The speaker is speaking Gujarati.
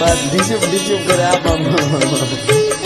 બીજું બીજું કરે આમ આમ આમ આમ.